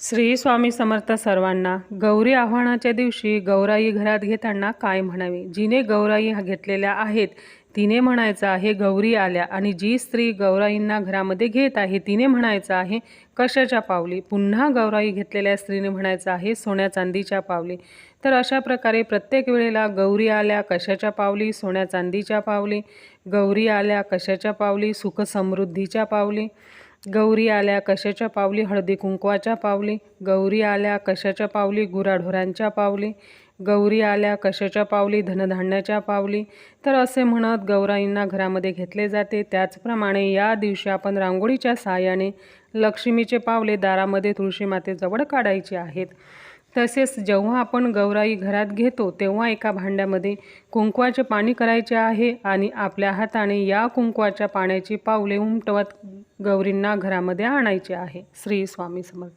श्री स्वामी समर्थ सर्वांना गौरी आव्हानाच्या दिवशी गौराई घरात घेताना काय म्हणावे? जिने गौराई घेतलेल्या आहेत तिने म्हणायचं आहे गौरी आल्या आणि जी स्त्री गौराईंना घरामध्ये घेत आहे तिने म्हणायचं आहे कशाच्या पावली? पुन्हा गौराई घेतलेल्या स्त्रीने म्हणायचं आहे सोन्या चांदीच्या पावली. तर अशा प्रकारे प्रत्येक वेळेला गौरी आल्या कशाच्या पावली? सोन्या चांदीच्या पावली. गौरी आल्या कशाच्या पावली? सुख समृद्धीच्या पावली. गौरी आल्या कशाच्या पावली? हळदी कुंकवाच्या पावली. गौरी आल्या कशाच्या पावली? गुराढोरांच्या पावली. गौरी आल्या कशाच्या पावली? धनधान्याच्या पावली. तर असे म्हणत गौराईंना घरामध्ये घेतले जाते. त्याचप्रमाणे या दिवशी आपण रांगोळीच्या सहाय्याने लक्ष्मीचे पावले दारामध्ये तुळशी मातेजवळ काढायचे आहेत. तसेच जेव्हा आपण गौराई घरात घेतो तेव्हा एका भांड्यामध्ये कुंकवाचे पाणी करायचे आहे आणि आपल्या हाताने या कुंकवाच्या पाण्याची पावले उमटवत गौरींना घरामध्ये आणायचे आहे. श्री स्वामी समर्थ.